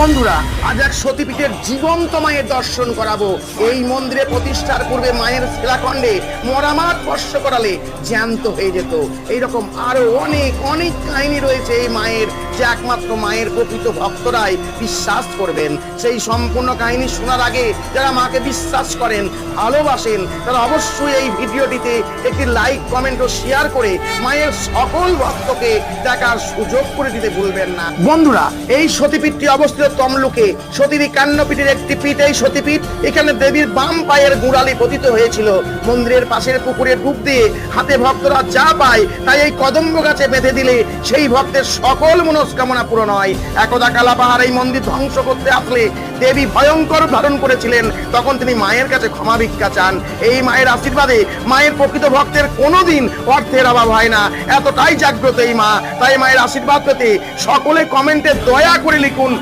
বন্ধুরা, আজ এক সতীপীঠের জীবন্ত মায়ের দর্শন করাবো। এই মন্দিরে প্রতিষ্ঠার পূর্বে মায়ের শিলাখণ্ডে মরামাত স্পর্শ করালে জ্যান্ত হয়ে যেত। এইরকম আরও অনেক অনেক কাহিনী রয়েছে এই মায়ের, যে একমাত্র মায়ের প্রকৃত ভক্তরাই বিশ্বাস করবেন। সেই সম্পূর্ণ কাহিনী শোনার আগে যারা মাকে বিশ্বাস করেন, ভালোবাসেন, তারা অবশ্যই এই ভিডিওটিতে একটি লাইক কমেন্ট ও শেয়ার করে মায়ের সকল ভক্তকে দেখার সুযোগ করে দিতে ভুলবেন না। বন্ধুরা, এই সতীপীঠটি অবস্থিত তমলুকে। সতীর কান্নপীঠের একটি পীঠ, এই সতীপীঠ এখানে দেবীর বাম পায়ের গুড়ালি পতিত হয়েছিল। মন্দিরের পাশের পুকুরে ডুব দিয়ে হাতে ভক্তরা যা পায় তাই এই কদম্ব গাছে বেঁধে দিলে সেই ভক্তের সকল মনস্কামনা পূরণ হয়। একদা কালাপাহাড় এই মন্দির ধ্বংস করতে আসলে দেবী ভয়ঙ্কর ধারণ করেছিলেন। তখন তিনি মায়ের কাছে ক্ষমা ভিক্ষা চান। এই মায়ের আশীর্বাদে মায়ের প্রকৃত ভক্তের কোনোদিন অর্থের অভাব হয় না। এতটাই জাগ্রত এই মা। তাই মায়ের আশীর্বাদ পেতে সকলে কমেন্টে দয়া করে লিখুন